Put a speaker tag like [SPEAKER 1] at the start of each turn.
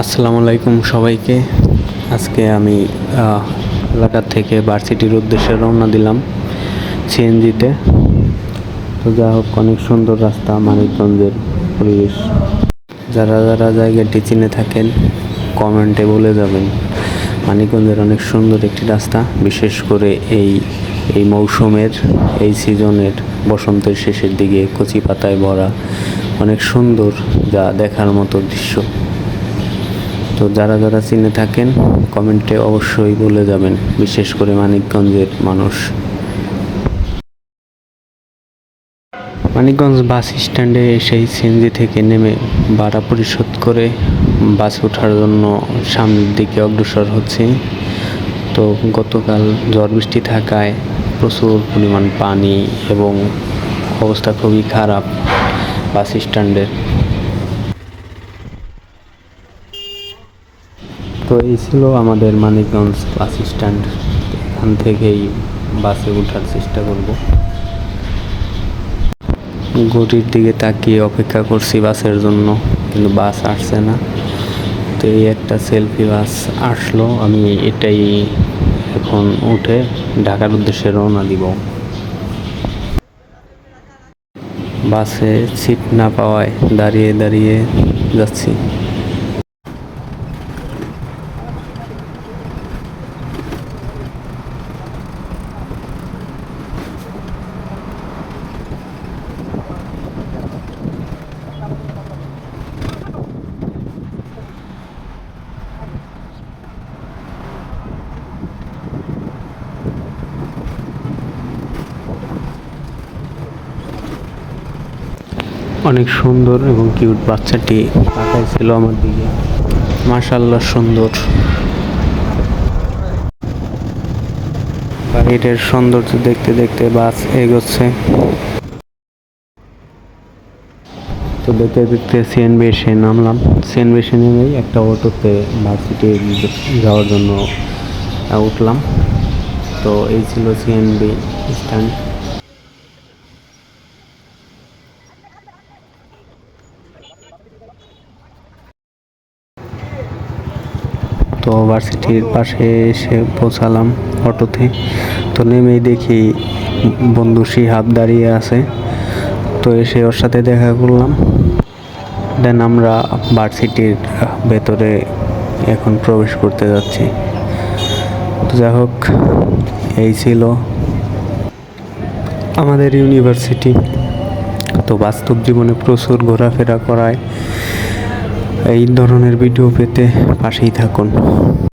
[SPEAKER 1] আসসালামু আলাইকুম সবাইকে। আজকে আমি আহ, এলাকা থেকে ভার্সিটির উদ্দেশ্যে রওনা দিলাম সিএনজিতে তো যা হোক অনেক সুন্দর রাস্তা মানিকগঞ্জের পরিবেশ। যারা যারা জায়গাটি চিনে থাকেন কমেন্টে বলে যাবেন। মানিকগঞ্জের অনেক সুন্দর একটি রাস্তা বিশেষ করে এই এই মৌসুমের এই সিজনের বসন্তের শেষের দিকে কচি পাতায় ভরা অনেক সুন্দর যা দেখার মতো দৃশ্য। তো যারা যারা চিনে থাকেন, কমেন্টে অবশ্যই বলে যাবেন, বিশেষ করে মানিকগঞ্জের মানুষ। মানিকগঞ্জ বাস স্ট্যান্ডে সেই সিএনজি থেকে নেমে ভাড়া পরিশোধ করে বাসে ওঠার জন্য সামনের দিকে অগ্রসর হচ্ছে। তো গতকাল ঝড় বৃষ্টি থাকায় প্রচুর পরিমাণ পানি এবং অবস্থা খুবই খারাপ বাস স্ট্যান্ডের। তো এই ছিল আমাদের মানিকগঞ্জ বাস স্ট্যান্ড এখান থেকেই বাসে ওঠার চেষ্টা করব। ঘড়ির দিকে তাকিয়ে অপেক্ষা করছি বাসের জন্য, কিন্তু বাস আসছে না। তো এই একটা সেলফি বাস আসলো, আমি এটাই এখন উঠে ঢাকার উদ্দেশ্যে রওনা দিব। বাসে সিট না পাওয়ায় দাঁড়িয়ে দাঁড়িয়ে যাচ্ছি। অনেক সুন্দর এবং কিউট বাচ্চাটি তাকাইছিল আমার দিকে। মাশাল্লাহ সুন্দর। বাইরের সৌন্দর্য দেখতে দেখতে বাস এগোচ্ছে। তো দেখতে দেখতে সিএনবি এসে নামলাম। সিএনবি এসে নেমেই একটা অটোতে ভার্সিটি যাওয়ার জন্য উঠলাম। তো এই ছিল সিএনবি স্ট্যান্ড তো ভার্সিটির পাশে এসে পৌঁছালাম অটোতে। তো নেমেই দেখি বন্ধু শিহাব দাঁড়িয়ে আছে। তো এসে ওর সাথে দেখা করলাম। দেন আমরা ভার্সিটির ভেতরে এখন প্রবেশ করতে যাচ্ছি। তো যাই হোক, এই ছিল আমাদের ইউনিভার্সিটি। তো বাস্তব জীবনে প্রচুর ঘোরাফেরা করায়। এই ধরনের ভিডিও পেতে পাশেই থাকুন।